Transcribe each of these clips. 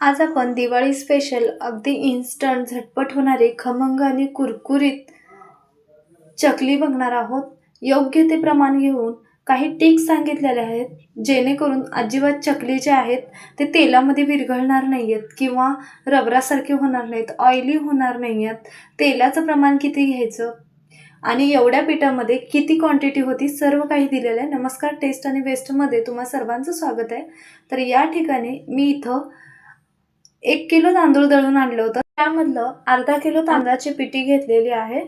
आज आपण दिवाळी स्पेशल अगदी इन्स्टंट झटपट होणारे खमंग आणि कुरकुरीत चकली बघणार आहोत. योग्य ते प्रमाण घेऊन काही टिक्स सांगितलेले आहेत जेणेकरून अजिबात चकली जे आहेत ते तेलामध्ये विरघळणार नाही आहेत किंवा रबरासारखे होणार नाहीत ऑइली होणार नाही आहेत तेलाचं प्रमाण किती घ्यायचं? आणि एवढ्या पिठामध्ये किती क्वांटिटी होती सर्व काही दिलेलं आहे. नमस्कार टेस्ट आणि वेस्टमध्ये तुम्हा सर्वांचं स्वागत आहे. तर या ठिकाणी मी इथं एक किलो तांदूळ दळून आणलं होतं. त्यामधलं अर्धा किलो तांदळाची पिठी घेतलेली आहे.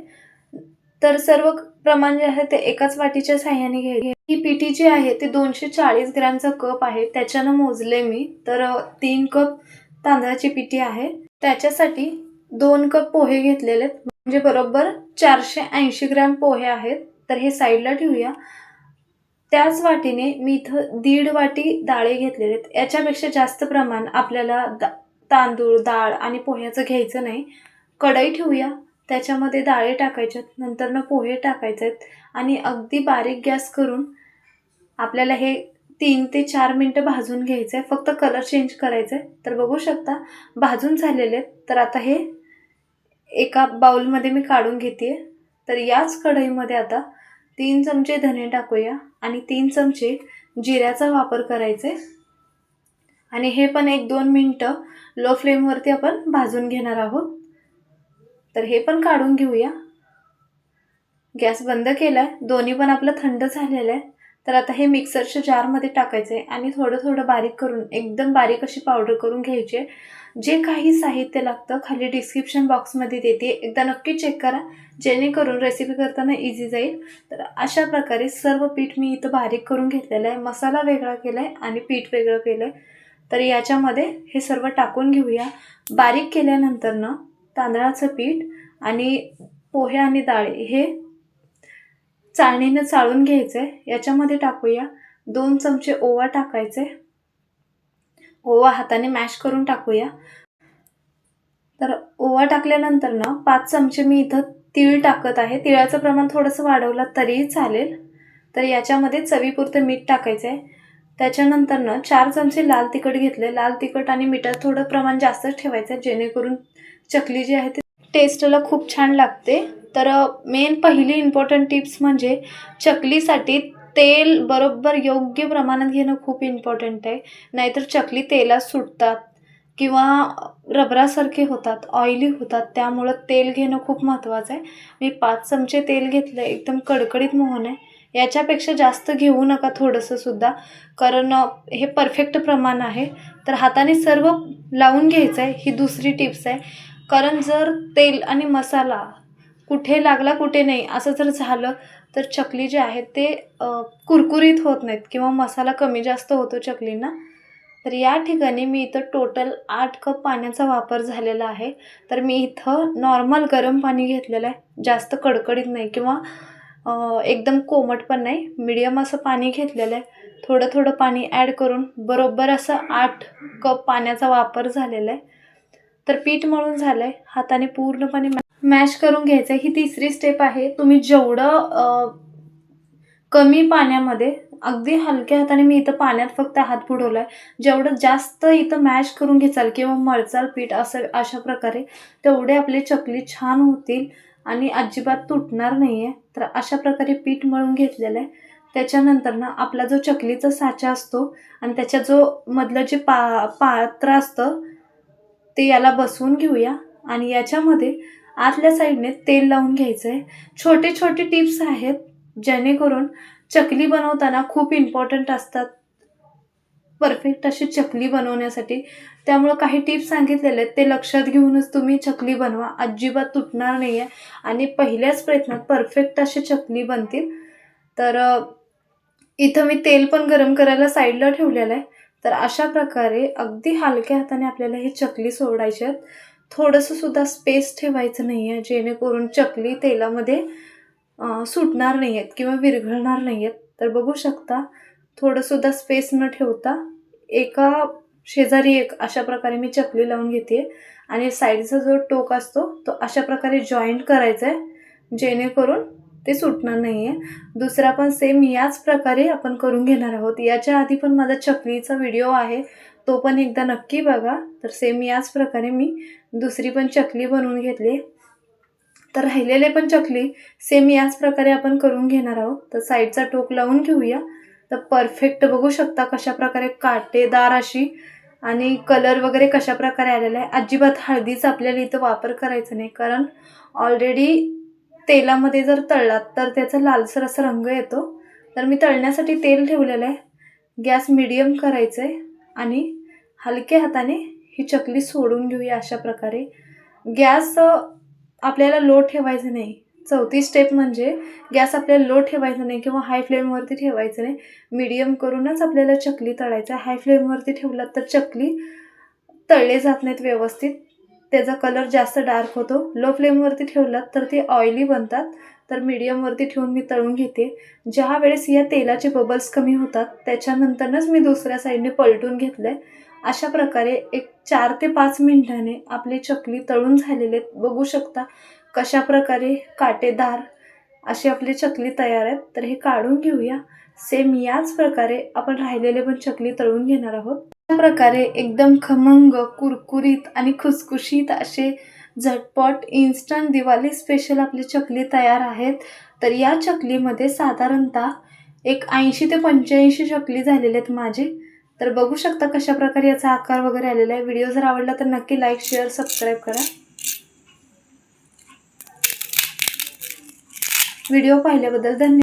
तर सर्व प्रमाण जे आहे ते एकाच वाटीच्या साह्याने घे ही पिठी जी आहे ते दोनशे चाळीस ग्रॅमचा कप आहे. त्याच्यानं मोजले मी. तर तीन कप तांदळाची पिठी आहे. त्याच्यासाठी दोन कप पोहे घेतलेले आहेत. म्हणजे बरोबर चारशे ऐंशी ग्रॅम पोहे आहेत. तर हे साईडला ठेवूया. त्याच वाटीने मी इथं दीड वाटी डाळे घेतलेले आहेत. याच्यापेक्षा जास्त प्रमाण आपल्याला दा तांदूळ डाळ आणि पोह्याचं घ्यायचं नाही. कढई ठेवूया. त्याच्यामध्ये डाळे टाकायच्यात. नंतरनं पोहे टाकायचे आहेत आणि अगदी बारीक गॅस करून आपल्याला हे तीन ते चार मिनटं भाजून घ्यायचं आहे फक्त कलर चेंज करायचं आहे तर बघू शकता भाजून झालेले आहेत. तर आता हे एका बाउलमध्ये मी काढून घेते तर याच कढईमध्ये आता तीन चमचे धने टाकूया. आणि तीन चमचे जिऱ्याचा वापर करायचा आहे आणि हे पण एक दोन मिनटं लो फ्लेमवरती आपण भाजून घेणार आहोत. तर हे पण काढून घेऊया. गॅस बंद केला आहे दोन्ही पण आपलं थंड झालेलं आहे. तर आता हे मिक्सरच्या जारमध्ये टाकायचं आहे आणि थोडं थोडं बारीक करून एकदम बारीक अशी पावडर करून घ्यायची आहे. जे काही साहित्य लागतं खाली डिस्क्रिप्शन बॉक्समध्ये देते. एकदा नक्की चेक करा. जेणेकरून रेसिपी करताना इझी जाईल. तर अशा प्रकारे सर्व पीठ मी इथं बारीक करून घेतलेलं आहे. मसाला वेगळा केला आहे आणि पीठ वेगळं केलं आहे तर याच्यामध्ये हे सर्व टाकून घेऊया. बारीक केल्यानंतरनं तांदळाचं पीठ आणि पोहे आणि डाळ हे चाळणीनं चाळून घ्यायचं. आहे याच्यामध्ये टाकूया दोन चमचे ओवा टाकायचे. ओवा हाताने मॅश करून टाकूया. तर ओवा टाकल्यानंतर ना पाच चमचे मी इथं तीळ टाकत आहे. तिळाचं प्रमाण थोडंसं वाढवलं तरीही चालेल. तर याच्यामध्ये चवीपुरतं मीठ टाकायचं आहे त्याच्यानंतर ना चार चमचे लाल तिखट घेतले. लाल तिखट आणि मिठात थोडं प्रमाण जास्तच ठेवायचं आहे जेणेकरून चकली जी आहे ती टेस्टला खूप छान लागते. तर मेन पहिली इम्पॉर्टंट टिप्स म्हणजे चकलीसाठी तेल बरोबर योग्य प्रमाणात घेणं खूप इम्पॉर्टंट आहे. नाहीतर चकली तेलात सुटतात किंवा रबरासारखे होतात ऑइली होतात. त्यामुळं तेल घेणं खूप महत्त्वाचं आहे. मी पाच चमचे तेल घेतलं एकदम कडकडीत मोहन आहे. याच्यापेक्षा जास्त घेऊ नका थोडंसं सुद्धा. कारण हे परफेक्ट प्रमाण आहे. तर हाताने सर्व लावून घ्यायचं आहे ही दुसरी टिप्स आहे. कारण जर तेल आणि मसाला कुठे लागला कुठे नाही असं जर झालं तर चकली जे आहे ते कुरकुरीत होत नाहीत किंवा मसाला कमी जास्त होतो चकलींना. तर या ठिकाणी मी इथं टोटल आठ कप पाण्याचा वापर झालेला आहे. तर मी इथं नॉर्मल गरम पाणी घेतलेलं आहे. जास्त कडकडीत नाही किंवा एकदम कोमट पण नाही. मिडियम असं पाणी घेतलेलं आहे. थोडं थोडं पाणी ॲड करून बरोबर असं आठ कप पाण्याचा वापर झालेला आहे. तर पीठ मळून झालं आहे हाताने पूर्णपणे मॅश करून घ्यायचं आहे. ही तिसरी स्टेप आहे. तुम्ही जेवढं कमी पाण्यामध्ये अगदी हलक्या हाताने मी इथं पाण्यात फक्त हात बुडवला आहे जेवढं जास्त इथं मॅश करून घेचाल किंवा मळचाल पीठ असं अशा प्रकारे तेवढे आपले चकली छान होतील. आणि अजिबात तुटणार नाही आहे तर अशा प्रकारे पीठ मळून घेतलेलं आहे. त्याच्यानंतर ना आपला जो चकलीचा साचा असतो आणि त्याच्या जो मधलं जे पा पात्र असतं ते याला बसवून घेऊया. आणि याच्यामध्ये आतल्या साईडने तेल लावून घ्यायचं आहे छोटे छोटे टिप्स आहेत जेणेकरून चकली बनवताना खूप इम्पॉर्टंट असतात. परफेक्ट अशी चकली बनवण्यासाठी. त्यामुळं काही टिप्स सांगितलेले आहेत. ते लक्षात घेऊनच तुम्ही चकली बनवा. अजिबात तुटणार नाही आहे आणि पहिल्याच प्रयत्नात परफेक्ट अशी चकली बनतील. तर इथं मी तेल पण गरम करायला साईडला ठेवलेलं आहे. तर अशा प्रकारे अगदी हलक्या हाताने आपल्याला हे चकली सोडायचे आहेत. थोडंसं सुद्धा स्पेस ठेवायचं नाही आहे जेणेकरून चकली तेलामध्ये सुटणार नाही आहेत किंवा विरघळणार नाही आहेत तर बघू शकता थोडंसुद्धा स्पेस न ठेवता एका शेजारी एक अशा प्रकारे मी चकली लावून घेते. आणि साईडचा जो टोक असतो तो अशा प्रकारे जॉईंट करायचा आहे जेणेकरून ते सुटणार नाही आहे दुसरा पण सेम याच प्रकारे आपण करून घेणार आहोत. याच्या आधी पण माझा चकलीचा व्हिडिओ आहे. तो पण एकदा नक्की बघा. तर सेम याच प्रकारे मी दुसरी पण चकली बनवून घेतली. तर राहिलेले पण चकली सेम याच प्रकारे आपण करून घेणार आहोत. तर साईडचा टोक लावून घेऊया. तर परफेक्ट बघू शकता कशा प्रकारे काटेदार अशी आणि कलर वगैरे कशा प्रकारे आलेला आहे. अजिबात हळदीचा आपल्याला इथं वापर करायचा नाही कारण ऑलरेडी तेलामध्ये जर तळलात तर त्याचा लालसर असा रंग येतो. तर मी तळण्यासाठी तेल ठेवलेलं आहे. गॅस मिडियम करायचं आहे आणि हलक्या हाताने ही चकली सोडून घेऊया अशा प्रकारे गॅस आपल्याला लो ठेवायचं नाही. चौथी स्टेप म्हणजे गॅस आपल्याला लो ठेवायचा नाही किंवा हाय फ्लेमवरती ठेवायचं नाही. मीडियम करूनच आपल्याला चकली तळायचं. आहे हाय फ्लेमवरती ठेवलात तर चकली तळले जात नाहीत व्यवस्थित. त्याचा कलर जास्त डार्क होतो. लो फ्लेमवरती ठेवलात तर ते ऑइली बनतात. तर मीडियमवरती ठेवून मी तळून घेते. ज्या वेळेस या तेलाचे बबल्स कमी होतात त्याच्यानंतरच मी दुसऱ्या साईडने पलटून घेतलं आहे अशा प्रकारे एक चार ते पाच मिनिटाने आपली चकली तळून झालेले आहेत बघू शकता कशा प्रकारे काटेदार अशी आपली चकली तयार आहेत. तर हे काढून घेऊया. सेम याच प्रकारे आपण राहिलेले पण चकली तळून घेणार आहोत. अशा प्रकारे एकदम खमंग कुरकुरीत आणि खुसखुशीत असे झटपट इन्स्टंट दिवाळी स्पेशल आपली चकली तयार आहेत. तर या चकलीमध्ये साधारणतः एक ऐंशी ते पंच्याऐंशी चकली झालेले आहेत माझे. तर बघू शकता कशा प्रकारे याचा आकार वगैरे आलेला आहे. व्हिडिओ जर आवडला तर नक्की लाईक शेअर सबस्क्राईब करा. व्हिडिओ पाहिल्याबद्दल धन्यवाद.